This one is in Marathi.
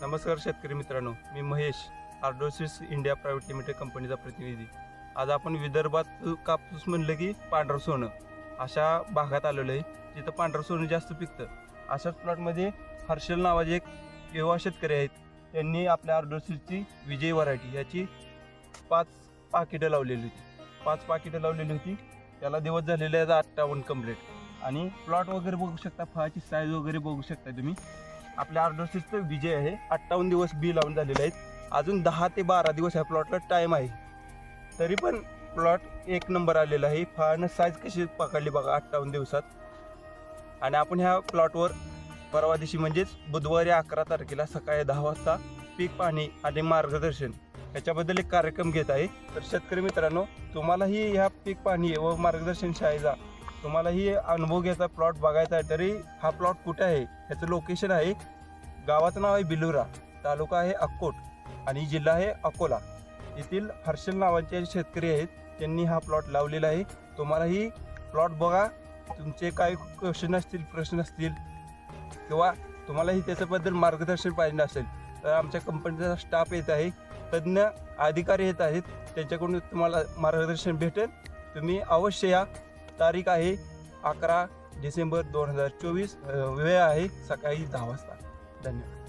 नमस्कार शेतकरी मित्रांनो मी Mahesh Ardosis India private limited कंपनीचा प्रतिनिधी. आज आपण विदर्भात कापूस म्हणलं की पांढरं सोनं अशा भागात आलेलो आहे जिथं पांढरं सोनं जास्त पिकतं. अशाच प्लॉटमध्ये हर्षल नावाचे एक युवा शेतकरी आहेत. त्यांनी आपल्या आर्डोसिसची विजय व्हरायटी याची पाच पाकिटं लावलेली होती. पाच पाकिटं लावलेली होती. त्याला दिवस झालेले आहेत अठ्ठावन्न कंप्लीट आणि प्लॉट वगैरे बघू शकता फळाची साईज वगैरे बघू शकता तुम्ही. आपल्या आर्डोसिसचं विजय आहे. अठ्ठावन्न दिवस बी लावून झालेले आहेत. अजून दहा ते बारा दिवस ह्या प्लॉटला टाईम आहे. तरी पण प्लॉट एक नंबर आलेला आहे. फळानं साईज कशी पकडली बघा अठ्ठावन्न दिवसात. आणि आपण ह्या प्लॉटवर परवा दिवशी म्हणजेच बुधवारी अकरा तारखेला सकाळी दहा वाजता पीक पाहणी आणि मार्गदर्शन याच्याबद्दल एक कार्यक्रम घेत आहे. तर शेतकरी मित्रांनो तुम्हालाही ह्या पीक पाहणी व मार्गदर्शन शाळेचा तुम्हालाही अनुभव घ्यायचा प्लॉट बघायचा आहे तरी हा प्लॉट कुठे आहे? ह्याचं लोकेशन आहे गावाचं नाव आहे बिलुरा तालुका आहे अक्कोट आणि जिल्हा आहे अकोला. येथील हर्षल नावाचे शेतकरी आहेत त्यांनी हा प्लॉट लावलेला आहे. तुम्हालाही प्लॉट बघा. तुमचे काय क्वेश्चन असतील प्रश्न असतील किंवा तुम्हालाही त्याच्याबद्दल मार्गदर्शन पाहिजे असेल तर आमच्या कंपनीचा स्टाफ येत आहे. तज्ज्ञ अधिकारी येत आहेत. त्यांच्याकडून तुम्हाला मार्गदर्शन भेटेल. तुम्ही अवश्य या. तारीख आहे अकरा डिसेंबर दोन हजार चोवीस वेळ आहे सकाळी दहा वाजता. धन्यवाद.